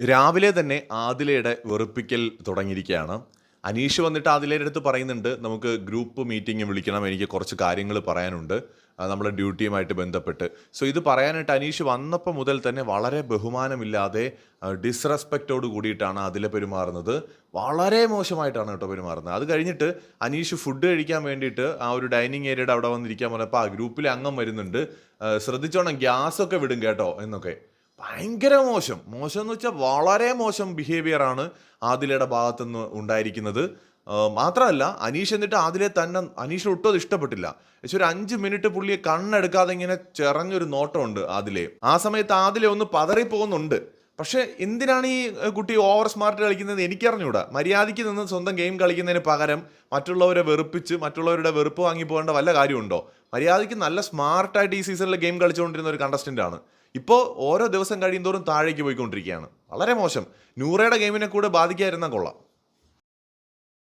രാവിലെ തന്നെ ആദിലയുടെ വെറുപ്പിക്കൽ തുടങ്ങിയിരിക്കുകയാണ്. അനീഷ് വന്നിട്ട് ആദിലയുടെ അടുത്ത് പറയുന്നുണ്ട് നമുക്ക് ഗ്രൂപ്പ് മീറ്റിംഗ് വിളിക്കണം എനിക്ക് കുറച്ച് കാര്യങ്ങൾ പറയാനുണ്ട്. നമ്മുടെ ഡ്യൂട്ടിയുമായിട്ട് ബന്ധപ്പെട്ട്. സോ ഇത് പറയാനായിട്ട് അനീഷ് വന്നപ്പോൾ മുതൽ തന്നെ വളരെ ബഹുമാനമില്ലാതെ ഡിസ്റെസ്പെക്റ്റോട് കൂടിയിട്ടാണ് അതിൽ പെരുമാറുന്നത്. വളരെ മോശമായിട്ടാണ് കേട്ടോ പെരുമാറുന്നത്. അത് കഴിഞ്ഞിട്ട് അനീഷ് ഫുഡ് കഴിക്കാൻ വേണ്ടിയിട്ട് ആ ഒരു ഡൈനിങ് ഏരിയയുടെ അവിടെ വന്നിരിക്കാൻ പറഞ്ഞപ്പോൾ ആ ഗ്രൂപ്പിലെ അംഗം വരുന്നുണ്ട്. ശ്രദ്ധിച്ചോണം ഗ്യാസൊക്കെ വിടും കേട്ടോ എന്നൊക്കെ. ഭയങ്കര മോശം. മോശം എന്ന് വെച്ചാൽ വളരെ മോശം ബിഹേവിയർ ആണ് ആദിലയുടെ ഭാഗത്തുനിന്ന് ഉണ്ടായിരിക്കുന്നത്. മാത്രമല്ല അനീഷ് എന്നിട്ട് ആദിലെ തന്നെ അനീഷ് ഒട്ടും അത് ഇഷ്ടപ്പെട്ടില്ല. പക്ഷെ ഒരു അഞ്ച് മിനിറ്റ് പുള്ളിയെ കണ്ണെടുക്കാതെ ഇങ്ങനെ ചെറഞ്ഞൊരു നോട്ടമുണ്ട് ആദിലെ ആ സമയത്ത് ആദിലെ ഒന്ന് പതറി പോകുന്നുണ്ട് പക്ഷെ എന്തിനാണ് ഈ കുട്ടി ഓവർ സ്മാർട്ട് കളിക്കുന്നത് എനിക്കറിഞ്ഞൂടാ. മര്യാദയ്ക്ക് നിന്ന് സ്വന്തം ഗെയിം കളിക്കുന്നതിന് പകരം മറ്റുള്ളവരെ വെറുപ്പിച്ച് മറ്റുള്ളവരുടെ വെറുപ്പ് വാങ്ങി പോകേണ്ട വല്ല കാര്യമുണ്ടോ? മര്യാദയ്ക്ക് നല്ല സ്മാർട്ടായിട്ട് ഈ സീസണിൽ ഗെയിം കളിച്ചുകൊണ്ടിരുന്ന ഒരു കണ്ടസ്റ്റന്റ് ആണ്. ഇപ്പോൾ ഓരോ ദിവസം കഴിയുന്തോറും താഴേക്ക് പോയിക്കൊണ്ടിരിക്കുകയാണ്. വളരെ മോശം. നൂറയുടെ ഗെയിമിനെ കൂടെ ബാധിക്കാതിരുന്ന കൊള്ളാം.